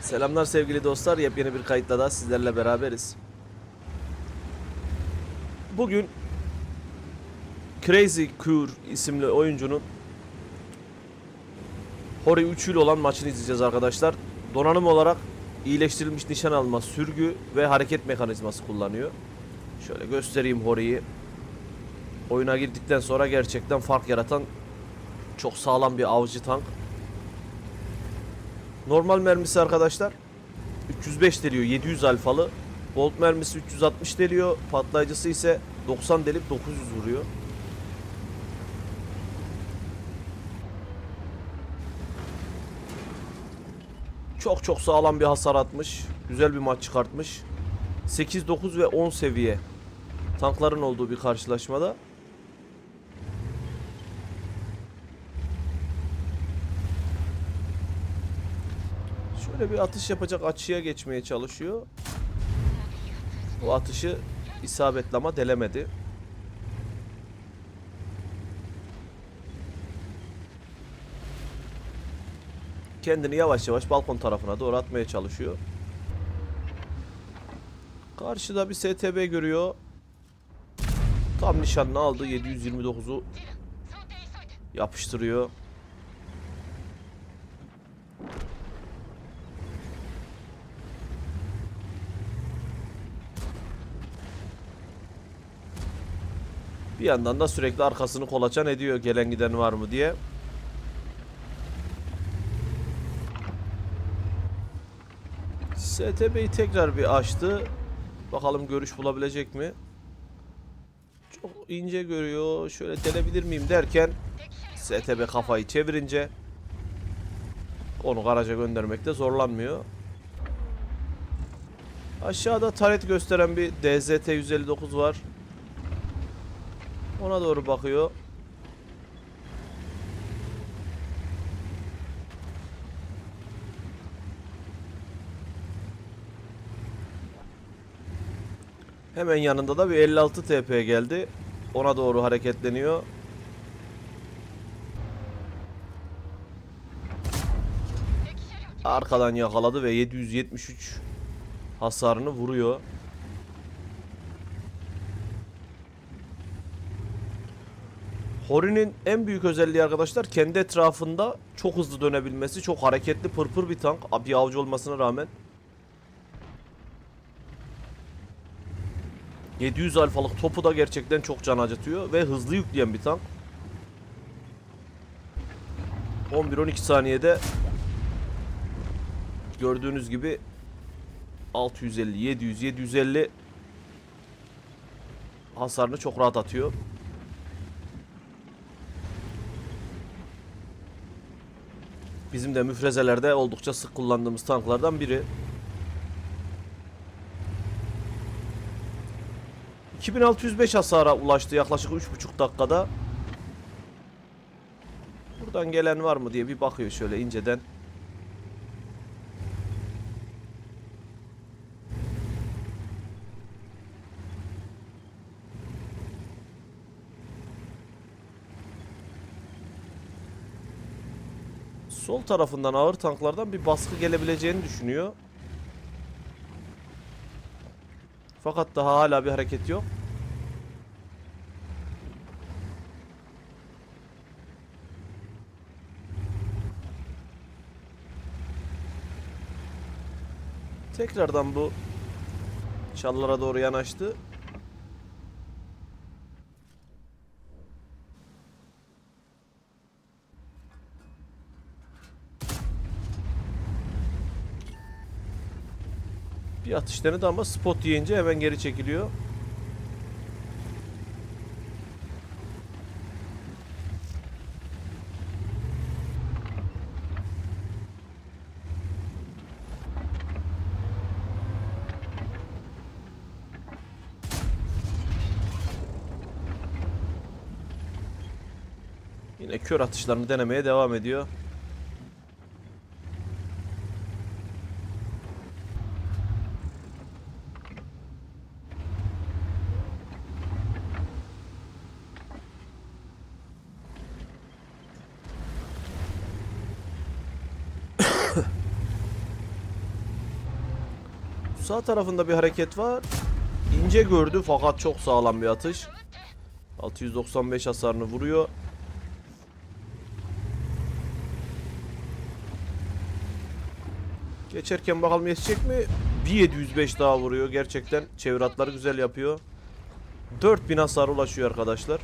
Selamlar sevgili dostlar. Yepyeni bir kayıtla da sizlerle beraberiz. Bugün Crazy Cure isimli oyuncunun Hori 3 ile olan maçını izleyeceğiz arkadaşlar. Donanım olarak iyileştirilmiş nişan alma, sürgü ve hareket mekanizması kullanıyor. Şöyle göstereyim Hori'yi. Oyuna girdikten sonra gerçekten fark yaratan çok sağlam bir avcı tank. Normal mermisi arkadaşlar 305 deliyor 700 alfalı. Bolt mermisi 360 deliyor. Patlayıcısı ise 90 delip 900 vuruyor. Çok çok sağlam bir hasar atmış. Güzel bir maç çıkartmış. 8, 9 ve 10 seviye tankların olduğu bir karşılaşmada. Şöyle bir atış yapacak açıya geçmeye çalışıyor. Bu atışı isabetli ama delemedi. Kendini yavaş yavaş balkon tarafına doğru atmaya çalışıyor. Karşıda bir STB görüyor. Tam nişanını aldı. 729'u yapıştırıyor. Bir yandan da sürekli arkasını kolaçan ediyor gelen giden var mı diye. STB'yi tekrar bir açtı. Bakalım görüş bulabilecek mi? Çok ince görüyor. Şöyle delebilir miyim derken STB kafayı çevirince onu garaja göndermekte zorlanmıyor. Aşağıda taret gösteren bir DZT 159 var. Ona doğru bakıyor. Hemen yanında da bir 56 TP geldi. Ona doğru hareketleniyor. Arkadan yakaladı ve 773 hasarını vuruyor. Hori'nin en büyük özelliği arkadaşlar kendi etrafında çok hızlı dönebilmesi. Çok hareketli pırpır bir tank. Bir avcı olmasına rağmen. 700 alfalık topu da gerçekten çok can acıtıyor ve hızlı yükleyen bir tank. 11-12 saniyede gördüğünüz gibi 650, 700, 750 hasarını çok rahat atıyor. Bizim de müfrezelerde oldukça sık kullandığımız tanklardan biri. 2605 hasara ulaştı yaklaşık 3,5 dakikada. Buradan gelen var mı diye bir bakıyor şöyle inceden. Sol tarafından ağır tanklardan bir baskı gelebileceğini düşünüyor. Fakat daha hala bir hareket yok. Tekrardan bu çalılara doğru yanaştı. Bir atış denedi ama spot yiyince hemen geri çekiliyor. Yine kör atışlarını denemeye devam ediyor. Sağ tarafında bir hareket var. İnce gördü fakat çok sağlam bir atış. 695 hasarını vuruyor. Geçerken bakalım yetişecek mi? Bir 705 daha vuruyor. Gerçekten çevratları güzel yapıyor. 4000 hasar ulaşıyor arkadaşlar.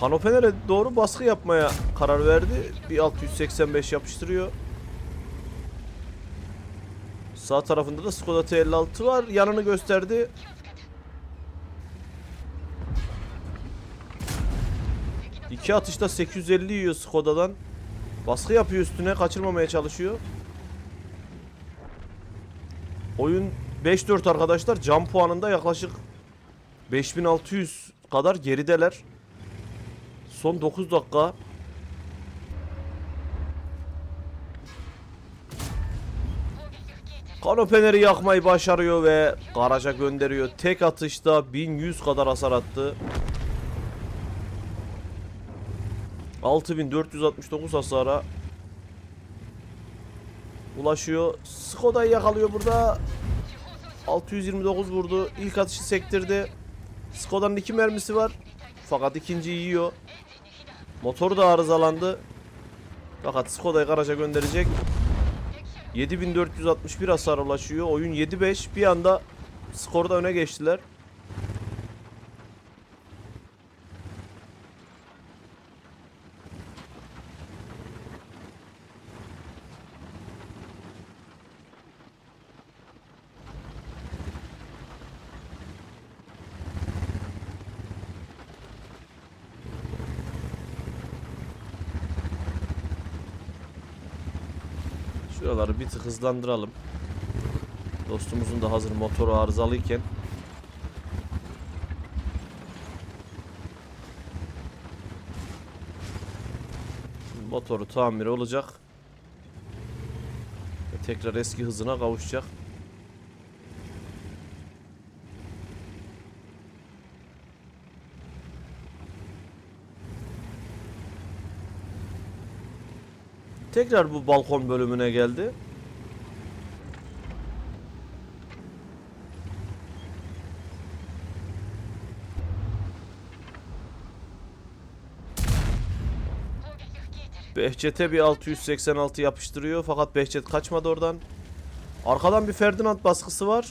Kanopener'e doğru baskı yapmaya karar verdi. Bir 685 yapıştırıyor. Sağ tarafında da Skoda T56 var. Yanını gösterdi. İki atışta 850 yiyor Skoda'dan. Baskı yapıyor üstüne. Kaçırmamaya çalışıyor. Oyun 5-4 arkadaşlar. Can puanında yaklaşık 5600 kadar gerideler. Son 9 dakika. Kanopeleri yakmayı başarıyor ve garaja gönderiyor. Tek atışta 1100 kadar hasar attı. 6469 hasara ulaşıyor. Skoda'yı yakalıyor burada. 629 vurdu. İlk atışı sektirdi. Skoda'nın iki mermisi var. Fakat ikinci yiyor. Motoru da arızalandı. Fakat Skoda'yı garaja gönderecek. 7461 hasar ulaşıyor. Oyun 7-5. Bir anda skorda öne geçtiler. Şuraları bir tık hızlandıralım. Dostumuzun da hazır motoru arızalıyken. Motoru tamiri olacak. Ve tekrar eski hızına kavuşacak. Tekrar bu balkon bölümüne geldi. Behçet'e bir 686 yapıştırıyor fakat Behçet kaçmadı oradan. Arkadan bir Ferdinand baskısı var.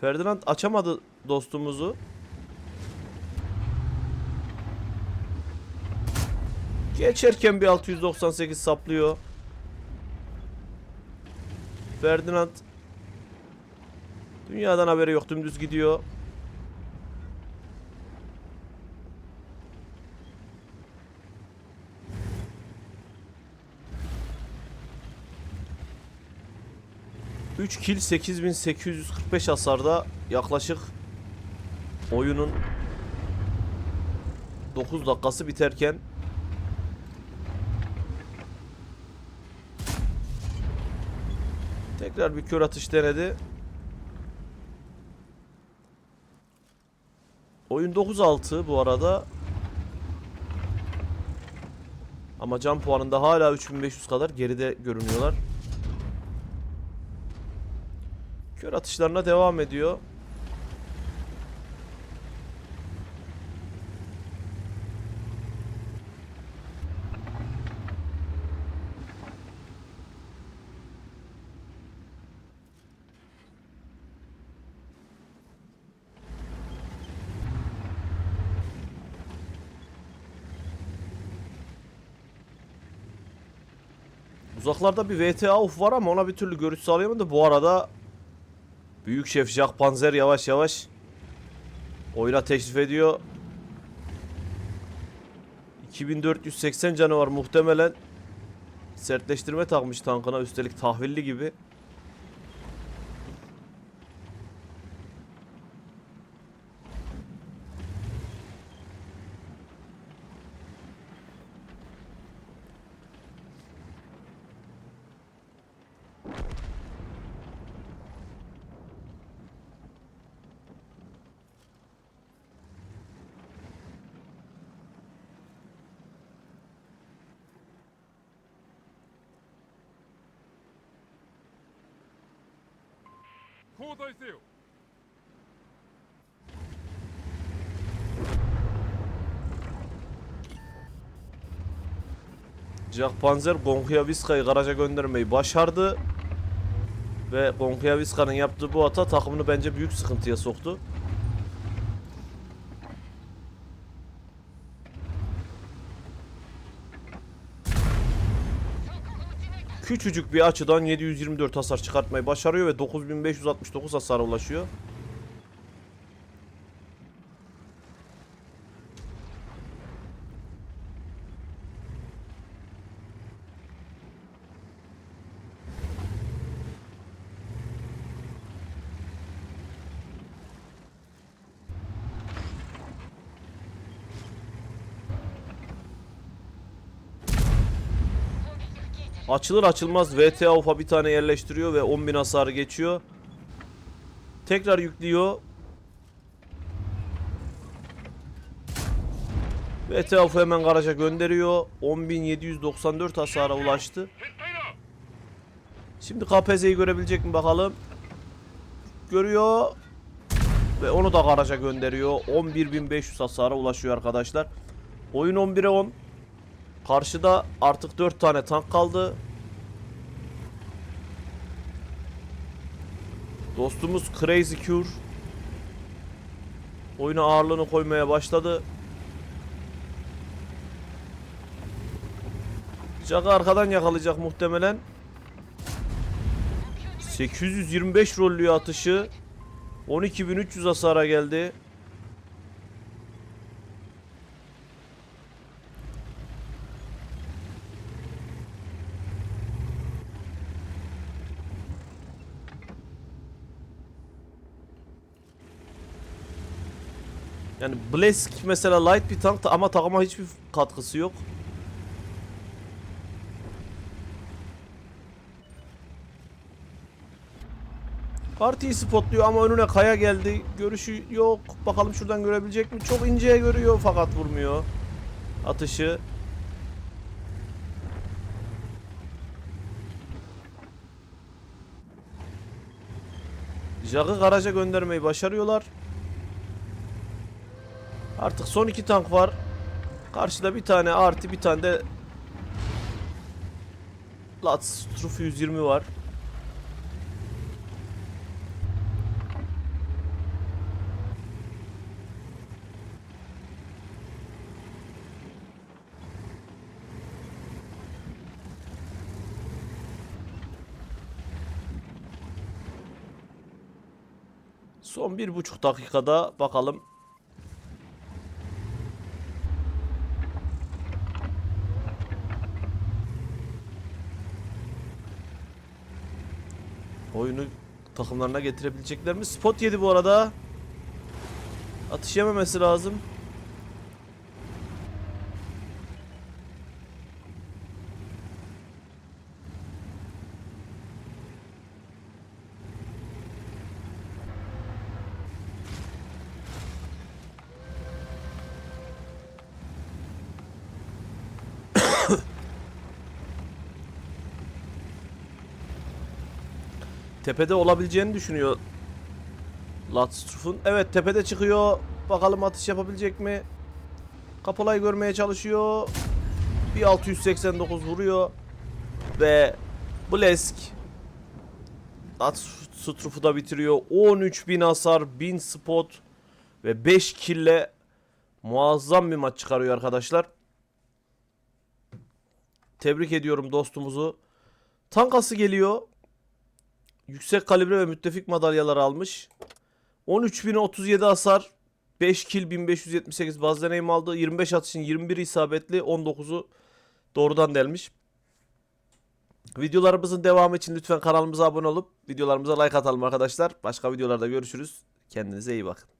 Ferdinand açamadı dostumuzu. Geçerken bir 698 saplıyor. Ferdinand Dünyadan haberi yok dümdüz gidiyor. Üç kill 8845 hasarda yaklaşık oyunun 9 dakikası biterken tekrar bir kör atış denedi. Oyun 9-6 bu arada. Ama can puanında hala 3500 kadar geride görünüyorlar. Kör atışlarına devam ediyor. Uzaklarda bir VTA uf var ama ona bir türlü görüş sağlayamadı. Bu arada Büyük Şef Jack Panzer yavaş yavaş oyuna teşrif ediyor. 2480 canı var muhtemelen. Sertleştirme takmış tankına üstelik tahvilli gibi. 交代せよ Jack Panzer Gonkuyaviska'yı garaja göndermeyi başardı. Ve Gonkuyaviska'nın yaptığı bu hata takımını bence büyük sıkıntıya soktu. Küçücük bir açıdan 724 hasar çıkartmayı başarıyor ve 9569 hasara ulaşıyor. Açılır açılmaz VT Avfa bir tane yerleştiriyor ve 10.000 hasarı geçiyor. Tekrar yüklüyor. VT Avfa hemen garaja gönderiyor. 10.794 hasara ulaştı. Şimdi KPZ'yi görebilecek mi bakalım. Görüyor. Ve onu da garaja gönderiyor. 11.500 hasara ulaşıyor arkadaşlar. Oyun 11'e 10. Karşıda artık 4 tane tank kaldı. Dostumuz Crazy Cure oyuna ağırlığını koymaya başladı. Jack'ı arkadan yakalayacak muhtemelen. 825 rollüyor atışı. 12300 hasara geldi. Yani Blesk mesela light bir tank ama takıma hiçbir katkısı yok. Partiyi spotluyor ama önüne kaya geldi. Görüşü yok. Bakalım şuradan görebilecek mi? Çok inceye görüyor fakat vurmuyor. Atışı. Jack'ı garaja göndermeyi başarıyorlar. Artık son iki tank var. Karşıda bir tane artı bir tane de Lats Trufu 120 var. Son bir buçuk dakikada bakalım. Oyunu takımlarına getirebilecekler mi? Spot yedi bu arada. Atış yememesi lazım. Tepede olabileceğini düşünüyor Latstruf'un. Evet tepede çıkıyor. Bakalım atış yapabilecek mi? Kapola'yı görmeye çalışıyor. Bir 689 vuruyor. Ve Blesk Latstruf'u da bitiriyor. 13.000 hasar, 1000 spot ve 5 kille muazzam bir maç çıkarıyor arkadaşlar. Tebrik ediyorum dostumuzu. Tankası geliyor. Yüksek kalibre ve müttefik madalyaları almış. 13.037 hasar. 5 kill 1578 baz deneyim aldı. 25 atışın 21 isabetli 19'u doğrudan delmiş. Videolarımızın devamı için lütfen kanalımıza abone olup videolarımıza like atalım arkadaşlar. Başka videolarda görüşürüz. Kendinize iyi bakın.